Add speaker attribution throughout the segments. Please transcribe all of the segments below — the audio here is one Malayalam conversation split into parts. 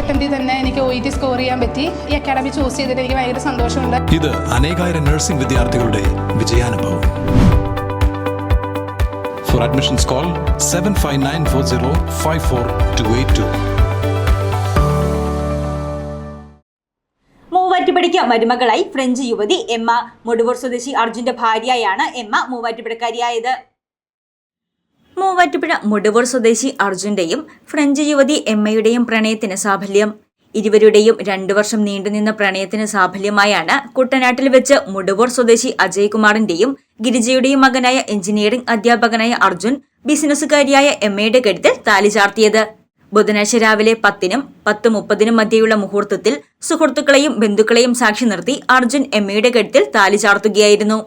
Speaker 1: അറ്റംപ്റ്റിൽ തന്നെ എനിക്ക് ഒ ഇ ടി സ്കോർ ചെയ്യാൻ പറ്റി. ഈ അക്കാഡമി ചൂസ് ചെയ്തിട്ട് എനിക്ക് ഭയങ്കര സന്തോഷമുണ്ട്.
Speaker 2: ഇത് അനേകായിരം നഴ്സിംഗ് വിദ്യാർത്ഥികളുടെ വിജയാനുഭവം. For admissions call seven five nine four zero five four two eight two
Speaker 3: മൂവാറ്റുപുഴയ്ക്ക് മരുമകളായി ഫ്രഞ്ച് യുവതി എമ്മ മുടുവൂർ സ്വദേശി അർജുന്റെ ഭാര്യയായാണ് എമ്മ മൂവാറ്റുപുഴക്കാരിയായത് മൂവാറ്റുപുഴ മുടുവൂർ സ്വദേശി അർജുന്റെയും ഫ്രഞ്ച് യുവതി എമ്മയുടെയും പ്രണയത്തിന് സാഫല്യം. ഇരുവരുടെയും രണ്ടു വർഷം നീണ്ടുനിന്ന പ്രണയത്തിന് സാഫല്യമായാണ് കുട്ടനാട്ടിൽ വെച്ച് മുടുവൂർ സ്വദേശി അജയ്കുമാറിന്റെയും ഗിരിജയുടെയും മകനായ എഞ്ചിനീയറിംഗ് അധ്യാപകനായ അർജുൻ ബിസിനസ്സുകാരിയായ എമ്മയുടെ കരുത്തിൽ താലി ചാർത്തിയത്. ബുധനാഴ്ച രാവിലെ പത്തിനും പത്ത് മുപ്പതിനും മധ്യയുള്ള മുഹൂർത്തത്തിൽ സുഹൃത്തുക്കളെയും ബന്ധുക്കളെയും സാക്ഷി നിർത്തി അർജുൻ എമ്മയുടെ കഴുത്തിൽ താലി ചാർത്തുകയായിരുന്നു.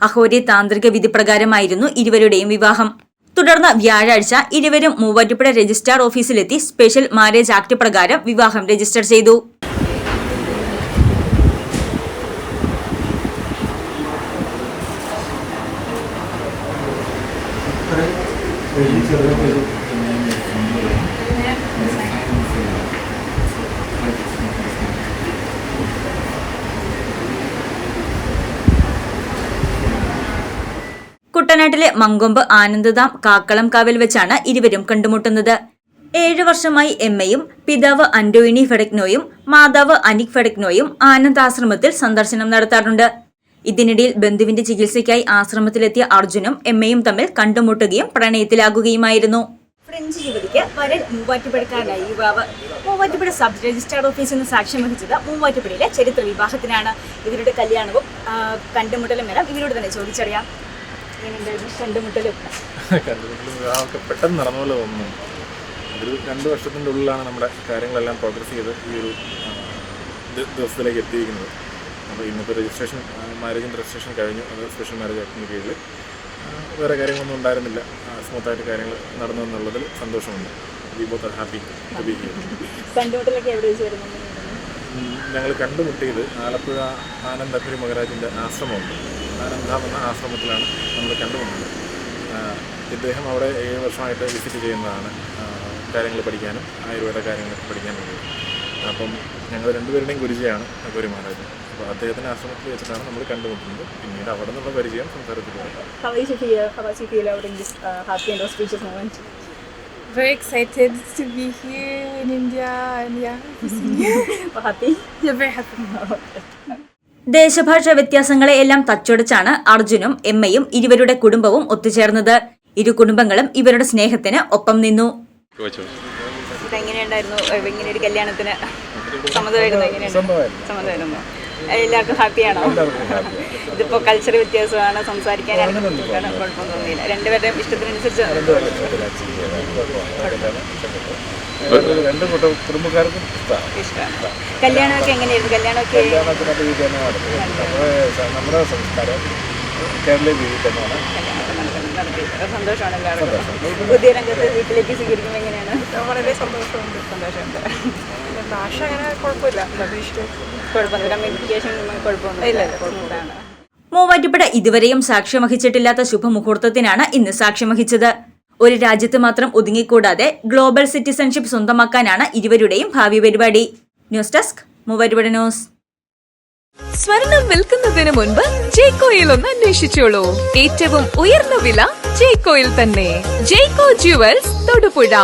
Speaker 3: അഹോരി താന്ത്രിക വിധി പ്രകാരമായിരുന്നു ഇരുവരുടെയും വിവാഹം. തുടർന്ന് വ്യാഴാഴ്ച ഇരുവരും മൂവാറ്റുപുഴ രജിസ്ട്രാർ ഓഫീസിലെത്തി സ്പെഷ്യൽ മാരേജ് ആക്ട് പ്രകാരം വിവാഹം രജിസ്റ്റർ ചെയ്തു. കുട്ടനാട്ടിലെ മങ്കൊമ്പ് ആനന്ദധാം കാക്കളം കാവിൽ വെച്ചാണ് ഇരുവരും കണ്ടുമുട്ടുന്നത്. ഏഴു വർഷമായി എമ്മയും പിതാവ് അന്റോയിനി ഫെഡക്നോയും മാതാവ് അനിക് ഫെഡക്നോയും ആനന്ദ് ആശ്രമത്തിൽ സന്ദർശനം നടത്താറുണ്ട്. ഇതിനിടയിൽ ബന്ധുവിന്റെ ചികിത്സയ്ക്കായി ആശ്രമത്തിലെത്തിയ അർജുനും എമ്മയും തമ്മിൽ കണ്ടുമുട്ടുകയും പ്രണയത്തിലാകുകയുമായിരുന്നു. ഫ്രഞ്ച് യുവതിക്ക് വരൻ മൂവാറ്റുപുഴക്കാരനായ യുവാവ് മൂവാറ്റുപുഴ സബ് രജിസ്ട്രാർ ഓഫീസിൽ നിന്ന് സാക്ഷ്യം വഹിച്ചത് മൂവാറ്റുപുഴയിലെ ചരിത്ര വിവാഹത്തിനാണ്. ഇവരുടെ കല്യാണവും കണ്ടുമുട്ടലും എല്ലാം ഇവരോട് തന്നെ ചോദിച്ചറിയാം. കണ്ടുമുട്ടലും.
Speaker 4: പെട്ടെന്ന് നടന്ന പോലെ തോന്നുന്നു. ഒരു രണ്ട് വർഷത്തിന്റെ ഉള്ളിലാണ് നമ്മുടെ കാര്യങ്ങളെല്ലാം പ്രോഗ്രസ് ചെയ്ത് ഈ ഒരു ദിവസത്തിലേക്ക് എത്തിയിരിക്കുന്നത്. അപ്പോൾ ഇന്നിപ്പോൾ രജിസ്ട്രേഷൻ മാരേജിന്റെ രജിസ്ട്രേഷൻ കഴിഞ്ഞു. അത് സ്പെഷ്യൽ മാരേജ് ആക്ടിന് കീഴിൽ. വേറെ കാര്യങ്ങളൊന്നും ഉണ്ടായിരുന്നില്ല. സ്മൂത്തായിട്ട് കാര്യങ്ങൾ നടന്നു എന്നുള്ളതിൽ സന്തോഷമുണ്ട്. വി ബോത്ത് ഹാപ്പി
Speaker 3: കണ്ടുമുട്ടലൊക്കെ എവിടെ വെച്ച്
Speaker 4: ഞങ്ങൾ കണ്ടുമുട്ടിയത് ആലപ്പുഴ ആനന്ദപുരി മഹാരാജിന്റെ ആശ്രമമുണ്ട് ആനന്ദാം എന്ന ആശ്രമത്തിലാണ് നമ്മൾ കണ്ടുമുട്ടുന്നത് ഇദ്ദേഹം അവിടെ ഏഴ് വർഷമായിട്ട് വിസിറ്റ് ചെയ്യുന്നതാണ് കാര്യങ്ങൾ പഠിക്കാനും ആയുർവേദ കാര്യങ്ങളൊക്കെ പഠിക്കാനും വേണ്ടി അപ്പം ഞങ്ങൾ രണ്ടുപേരുടെയും ഗുരുജിയാണ് ഗുരു മഹാരാജ് അപ്പോൾ അദ്ദേഹത്തിന്റെ ആശ്രമത്തിൽ വെച്ചിട്ടാണ് നമ്മൾ കണ്ടുമുട്ടുന്നത് പിന്നീട് അവിടെ നിന്നുള്ള പരിചയം സംസാരത്തിലുണ്ട്
Speaker 5: Very excited to be here in India and yeah,
Speaker 3: happy?
Speaker 5: yeah, very happy.
Speaker 3: ദേശഭാഷ വ്യത്യാസങ്ങളെ എല്ലാം തച്ചുടച്ചാണ് അർജുനും എമ്മയും ഇരുവരുടെ കുടുംബവും ഒത്തുചേർന്നത്. ഇരു കുടുംബങ്ങളും ഇവരുടെ സ്നേഹത്തിന് ഒപ്പം നിന്നു. എങ്ങനെയുണ്ടായിരുന്നു ഇങ്ങനെ ഒരു കല്യാണത്തിന് സമ്മതമായിരുന്നു? എങ്ങനെയുണ്ട്
Speaker 4: സംഭവമായിരുന്നു
Speaker 3: സമ്മതമായിരുന്നു? എല്ലാവർക്കും ഹാപ്പിയാണോ? ഇതിപ്പോ കൾച്ചർ വ്യത്യാസമാണ് സംസാരിക്കാൻ കുഴപ്പം തോന്നിയില്ല. രണ്ടുപേരുടെയും ഇഷ്ടത്തിനനുസരിച്ച്
Speaker 4: രണ്ട് കുടുംബക്കാർക്കും ഇഷ്ടമാണ്
Speaker 3: കല്യാണമൊക്കെ എങ്ങനെയായിരുന്നു? കല്യാണമൊക്കെ
Speaker 4: നമ്മുടെ സംസ്കാരം കേരളീയ രീതിയിൽ തന്നെയാണ്.
Speaker 3: നടത്തി-. സന്തോഷമാണ് എല്ലാവർക്കും. പുതിയ രംഗത്ത് വീട്ടിലേക്ക് സ്വീകരിക്കുമ്പോൾ എങ്ങനെയാണ്?
Speaker 5: വളരെ സന്തോഷമുണ്ട്.
Speaker 3: സന്തോഷമുണ്ട്.
Speaker 5: ഭാഷ അങ്ങനെ കുഴപ്പമില്ല
Speaker 3: കുഴപ്പമില്ല കമ്മ്യൂണിക്കേഷൻ കുഴപ്പമൊന്നുമില്ല.
Speaker 5: ഇല്ല, ഇല്ല,
Speaker 3: മൂവാറ്റുപുഴ ഇതുവരെയും സാക്ഷ്യം വഹിച്ചിട്ടില്ലാത്ത ശുഭമുഹൂർത്തത്തിനാണ് ഇന്ന് സാക്ഷ്യം വഹിച്ചത്. ഒരു രാജ്യത്ത് മാത്രം ഒതുങ്ങിക്കൂടാതെ ഗ്ലോബൽ സിറ്റിസൺഷിപ്പ് സ്വന്തമാക്കാനാണ് ഇരുവരുടെയും ഭാവി പരിപാടി. News desk Muvattupuzha news.
Speaker 6: സ്വർണം വിൽക്കുന്നതിന് മുൻപ് ജെയ്കോയിൽ ഒന്ന് അന്വേഷിച്ചോളൂ. ഏറ്റവും ഉയർന്ന വില ജെയ്കോയിൽ തന്നെ. ജെയ്കോ ജുവൽസ് തൊടുപുഴ.